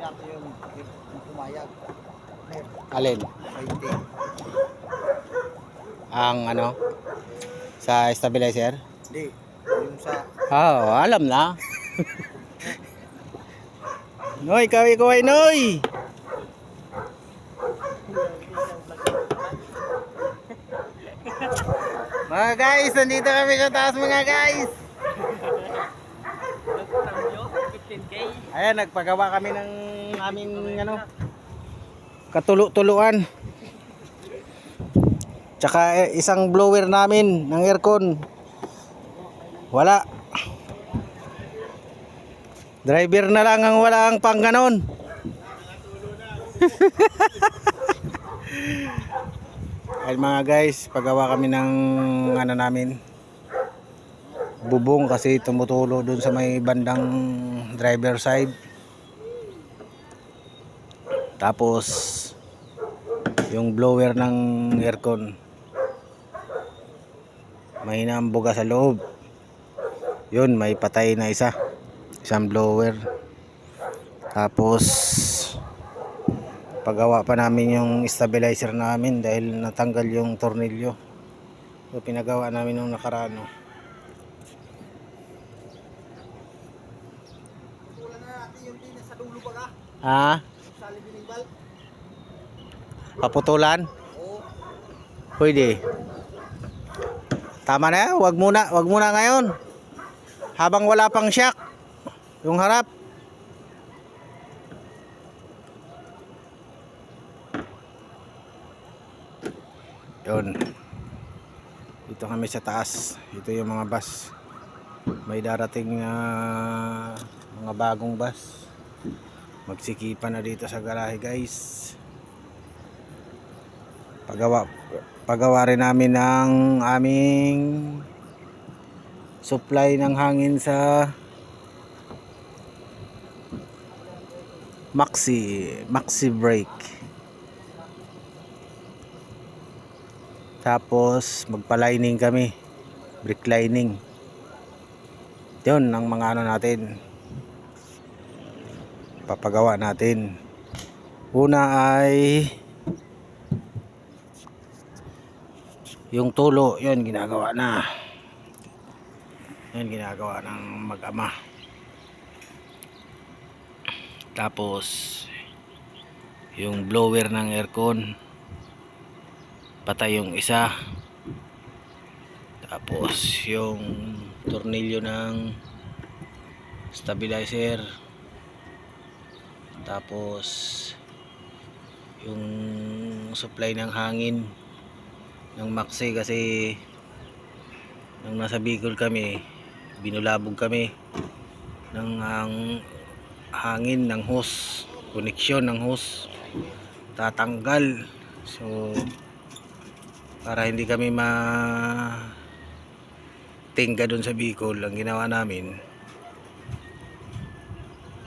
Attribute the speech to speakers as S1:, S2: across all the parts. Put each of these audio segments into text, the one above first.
S1: natin yung, yung pumayag.
S2: Alin?
S1: 20.
S2: Ang ano? Sa stabilizer?
S1: Hindi. Yung sa...
S2: Oo, alam na. Noy, kaway kaway Noy. Mga guys, nandito kami sa taas mga guys. Ayan, nagpagawa kami ng aming ano, katulu-tuluan. Tsaka eh, isang blower namin ng aircon. Wala. Driver na lang ang wala ang pang ganon. Ay mga guys, pagawa kami ng ano namin bubong kasi tumutulo dun sa may bandang driver side. Tapos yung blower ng aircon mahina ang buga sa loob. Yun, may patay na isa. Isang blower. Tapos pagawa pa namin yung stabilizer namin dahil natanggal yung tornilyo. So pinagawa namin nung nakaraan. no.
S1: Tulan na natin yung tinas sa dulo baga.
S2: Ha? Paputulan? Pwede. Tama na, wag muna, wag muna ngayon. Habang wala pang shock. Yung harap. Yun. Dito kami sa taas. Ito yung mga bus. May darating na mga bagong bus. Magsikipan na dito sa garahe guys. Pagawa pagawa rin namin ng aming supply ng hangin sa Maxi Maxi brake tapos magpa-lining kami. Brick lining. Yun ang mga ano natin papagawa natin. Una ay yung tulo. Yun ginagawa na. Yun ginagawa ng mag-ama. Tapos yung blower ng aircon. Patay yung isa. Tapos yung tornilyo ng stabilizer tapos yung supply ng hangin ng Maxi kasi nang nasa Bicol kami binulabog kami ng ang hangin ng hose koneksyon ng hose tatanggal. So para hindi kami ma tingga dun sa Bicol ang ginawa namin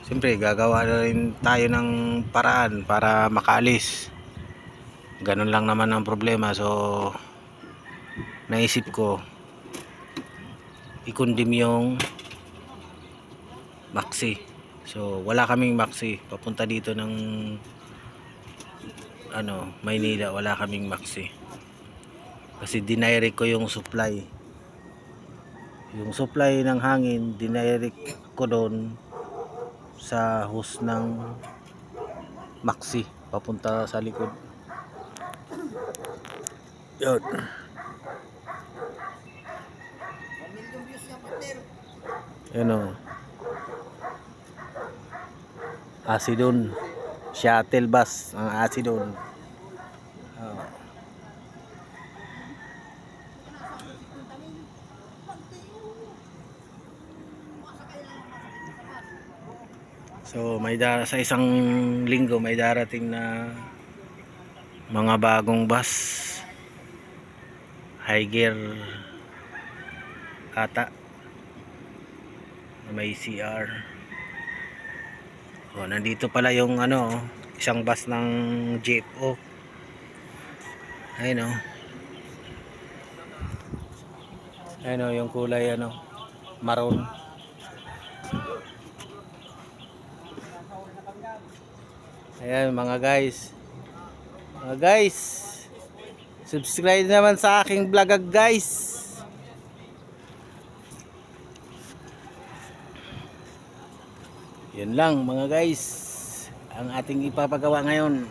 S2: siyempre gagawa rin tayo ng paraan para makaalis. Ganun lang naman ang problema. So naisip ko ikundim yung maxi. So wala kaming maxi. Papunta dito ng ano Maynila wala kaming maxi. Kasi dinirect ko yung supply. Yung supply ng hangin dinirect ko doon sa hose ng maxi papunta sa likod yun.
S1: 1 million views yung partner.
S2: Yun o. Asidon. Shuttle bus ang Asidon. So may dar sa isang linggo may darating na mga bagong bus. High gear ata. May CR oh, nandito pala yung ano isang bus ng JFO ayun oh. Ayun oh yung kulay ano maroon Ayan mga guys. Mga guys. Subscribe naman sa aking vlog guys. Yan lang mga guys. Ang ating ipapagawa ngayon.